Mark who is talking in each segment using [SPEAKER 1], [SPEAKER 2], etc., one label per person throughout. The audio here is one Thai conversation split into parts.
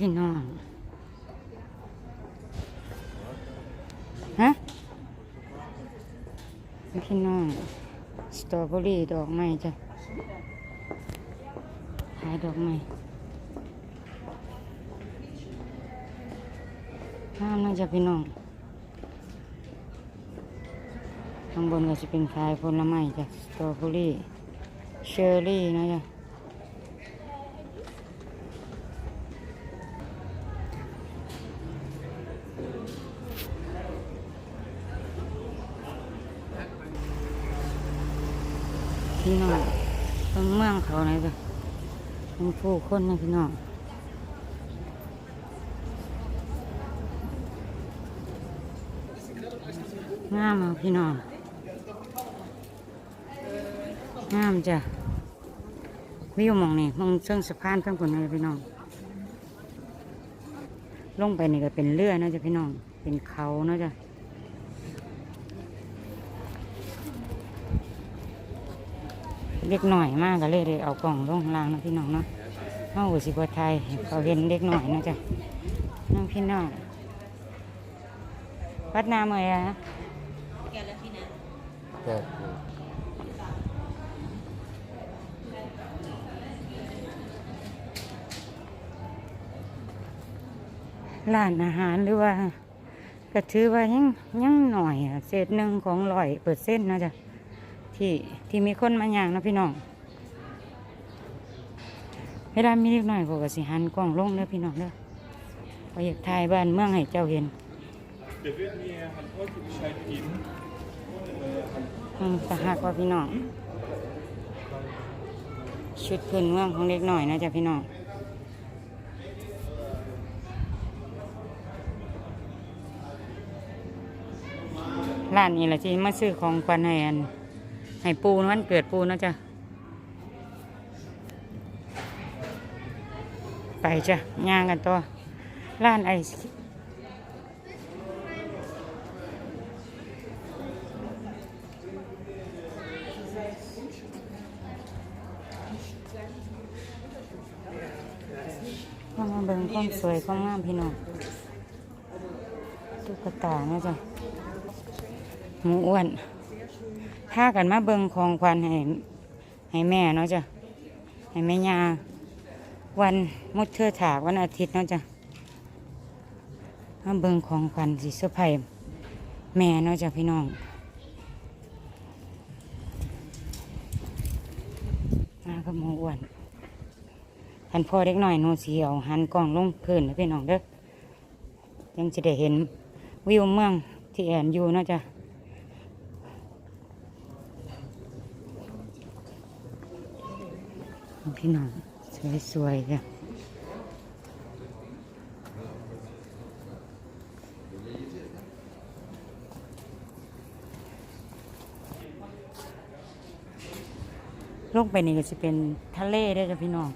[SPEAKER 1] พี่น้องฮะพี่น้องสตรอเบอรี่ดอกไม้จ้ะขายดอกไม้ห้ามน่าจะพี่น้องข้างบนก็จะเป็นขายผลไม้จ้ะสตรอเบอรี่เชอร์รี่นะจ๊ะ พี่น้องเป็นเมืองเขาไหนจ้ะเป็นผู้คนนะพี่น้องงามอะพี่น้องงามจ้ะวิวมองนี่มองเชิงสะพานข้างบนนะพี่น้อง ลงไปนี่ก็เป็นเรือนะจ๊ะพี่น้อง เป็นเขานะจ๊ะ เด็กหน่อยมากก็เลยได้เอากล่องลงข้างล่างนะพี่น้องเนาะเอาหัวสิบไทยเขาเห็นเด็กหน่อยนะจ๊ะน้องพี่น้องวัดน้ำเอ่ยอะ
[SPEAKER 2] ก็
[SPEAKER 1] ร้านอาหารหรือว่าก็ถือว่ายังยังหน่อยเศษหนึ่งของร้อยเปอร์เซ็นต์นะจ๊ะ ที่ที่มีคนมาย่างนะพี่น้องเวลามีเล็กหน่อยพวกก็สิหันกล้องลงเด้อพี่น้องเด้อพออยากถ่ายบ้านเมืองให้เจ้าเห็นสหักว่าพี่น้องชุดพื้นเมืองของเล็กหน่อยนะจ๊ะพี่น้องร้านนี้แหละที่มาซื้อของควันให้อัน ให้ปูนวันเกิดปูนะจ๊ะ ไปจ้ะย่างกันต่อร้านไอศครีมมาเบิ่งความสวยความงามพี่น้องตุ๊กตานะจ๊ะหมูอ้วน ถ้ากันมาเบิงของควันให้ให้แม่เนาะจ้ะให้แม่ยาวันมุดเทือถากวันอาทิตย์เนาะจ้ะมาเบิงของขวัญสิเซอร์ไพรส์แม่เนาะจ้ะพี่น้องมากับหมูอ้วนคันพ่อเด็กหน่อยหนูสีเอาหันกล้องลงพื้นนะพี่น้องเด้อยังจะได้เห็นวิวเมืองที่แอนอยู่เนาะจ้ะ พี่น้องสวยๆจ้ะลงไปนี่ก็จะเป็นทะเลได้อจ้ะพี่น้อง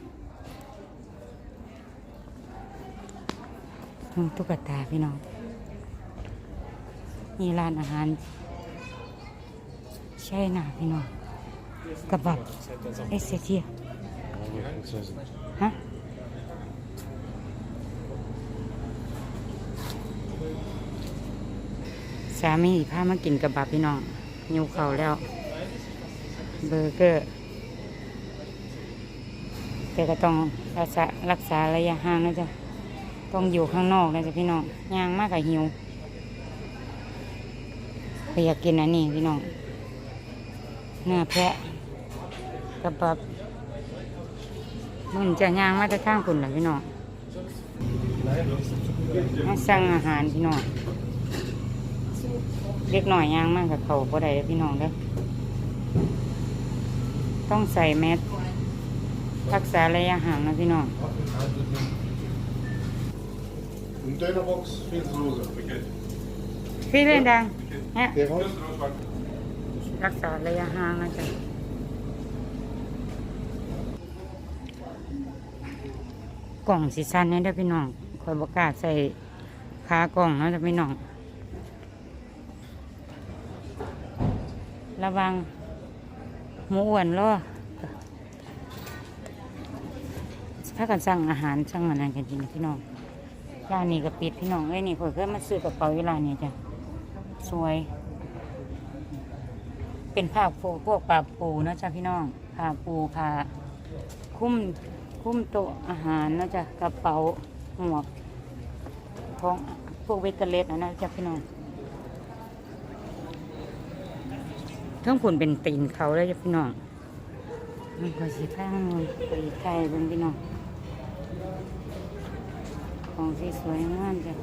[SPEAKER 1] ตุ๊กตาพี่น้องมีร้านอาหาร ใช่น่ะพี่น้องกระบับเอสเซเทีย ฮะสามีพามากินกับบับพี่น้องหิวเขาแล้ว เบอร์เกอร์แต่ก็ต้องรักษารักษาระยะห่างนะจ๊ะต้องอยู่ข้างนอกนะจ๊ะพี่น้องย่างมากกับหิวก็อยากกินอันนี้พี่น้องเนื้อแพะกับบับ มันจะย่างมาจะทางคุณเหรอพี่น้องมาสั่งอาหารพี่น้องเล็กหน่อยย่างมากกับเขาบ่ได้เด้อพี่น้องเด้อต้องใส่แมสรักษาระยะห่างนะพี่น้อง
[SPEAKER 2] Und Dönerbox, viel Soße.
[SPEAKER 3] Okay.
[SPEAKER 1] พี่เล่นดังเนี่ย
[SPEAKER 2] Der raus?
[SPEAKER 3] Das ist Rotwein.
[SPEAKER 1] รักษาระยะห่างนะจ๊ะ กล่องสีสันเนี่ยเด้พี่น้องคอยประกาศใส่ขากล่องนะเด้อพี่น้อง ระวังหมูอ้วนรอถ้ากันสั่งอาหารสั่งอะไรกันจริงพี่น้องร้านนี้ก็ปิดพี่น้องเอ้ยนี่ข่อยเคยมาซื้อกระเป๋าอยู่ร้านนี้จ้ะสวย เป็นผ้าปูพวกปลาปูนะจ้ะพี่น้องผ้าปูผ้าคุ้ม คุ้มโต๊ะอาหารนะจ้ะกระเป๋าหมวกของพวกเวทเทเลสนะนะจ้ะพี่น้องทั้งผุนเป็นตีนเขาเลยจ้ะพี่น้องมันก็สีข้างไปไกลเบนพี่น้องของที่สวยงามจ้ะ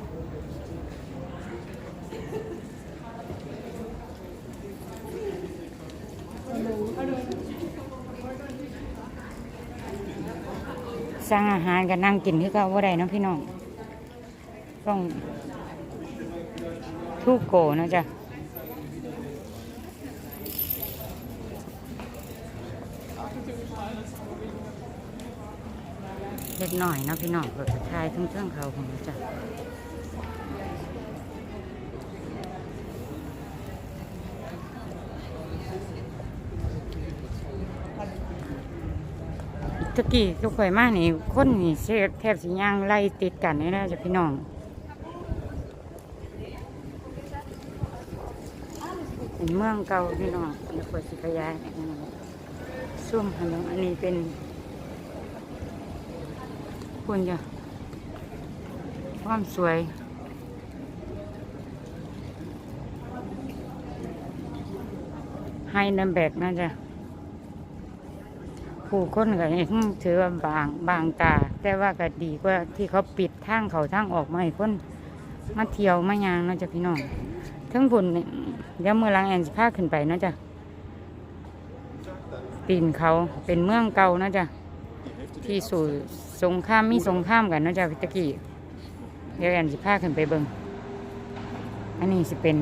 [SPEAKER 1] สั่งอาหารกันนั่งกินที่ก็ว่าได้เนาะพี่น้อง ต้องทุกโกนะจ๊ะเล็กหน่อยนะพี่น้องเปิดทายทุ่งเทื่องเขาของเราจ้ะ ตะกี้ทุกข่อยมากนี่คนนี่เสียแทบสิย่างไล่ติดกันนี่นะจ้ะพี่น้องเป็นเมืองเก่าพี่น้องเดี๋ยวเปิดสิขยายให้พี่น้องซุ่มหันหลอันนี้เป็นคุณจ้ะความสวยให้น้ำแบกนะจ๊ะ ผู้คนก็ยังถือว่าบางบางตา แต่ว่าก็ดีกว่าที่เขาปิดทางเขาทางออกมาให้คนมาเที่ยวมายางเนาะจ้ะพี่น้องทั้งผุนนี่เดี๋ยวเมื่อลังแอนสิพาขึ้นไปเนาะจ้ะปีนเขาเป็นเมืองเก่าเนาะจ้ะที่สู่สงครามมีสงครามกันเนาะจ้ะพิตะกี้เดี๋ยวแอนสิพาขึ้นไปเบิงอันนี้สิเป็น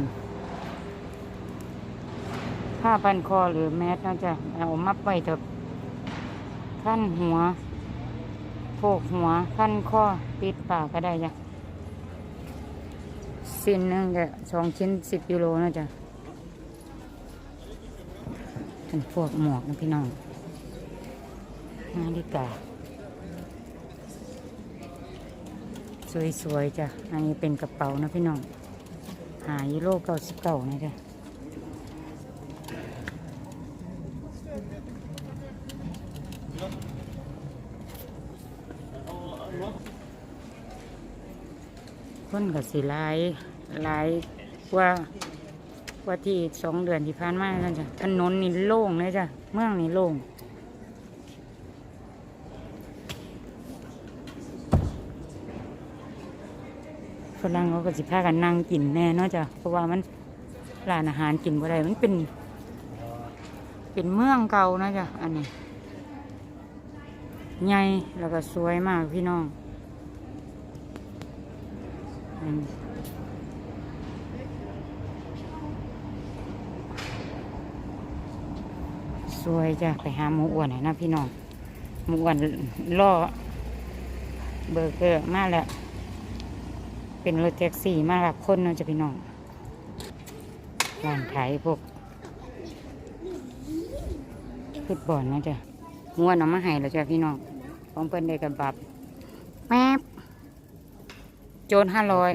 [SPEAKER 1] ผ้าพันคอหรือแมสเนาะจ้ะเอามัดไว้เถอะ ขั้นหัวโพกหัวขั้นคอปิดปากก็ได้จ้ะสิ้นหนึงก็สองชิ้นสิบยูโรนะจ๊ะเป็นพวกหมวกนะพี่น้องนาฬิกาสวยๆจ้ะ อันนี้เป็นกระเป๋านะพี่น้อง หายูโรเก้าสิบเก้านะจ๊ะ คนกับสีลายหลายว่าว่าที่สองเดือนที่ผ่านมานั่นจ้ะถนนนี่โล่งเลยจ้ะเมืองนี่โล่งฝรั่งเขาก็สิพากันนั่งกินแน่เนาะจ้ะเพราะว่ามันร้านอาหารกินบ่ได้มันเป็น เป็นเมืองเก่านะจ้ะอันนี้ใหญ่แล้วก็สวยมากพี่น้อง สวยจ้ะ ไปหาหมูอ้วนหน่อยนะพี่น้อง หมูอ้วนล่อ เบอร์เกอร์มาแล้ว เป็นรถแท็กซี่มารับคนเนาะจ้ะพี่น้องร้านขายพวกฟุตบอลนะจ้ะม้วนเอามาให้แล้วจ้ะพี่น้องของเพิ่นได้กับบับแป๊บ โจนห้าร้อย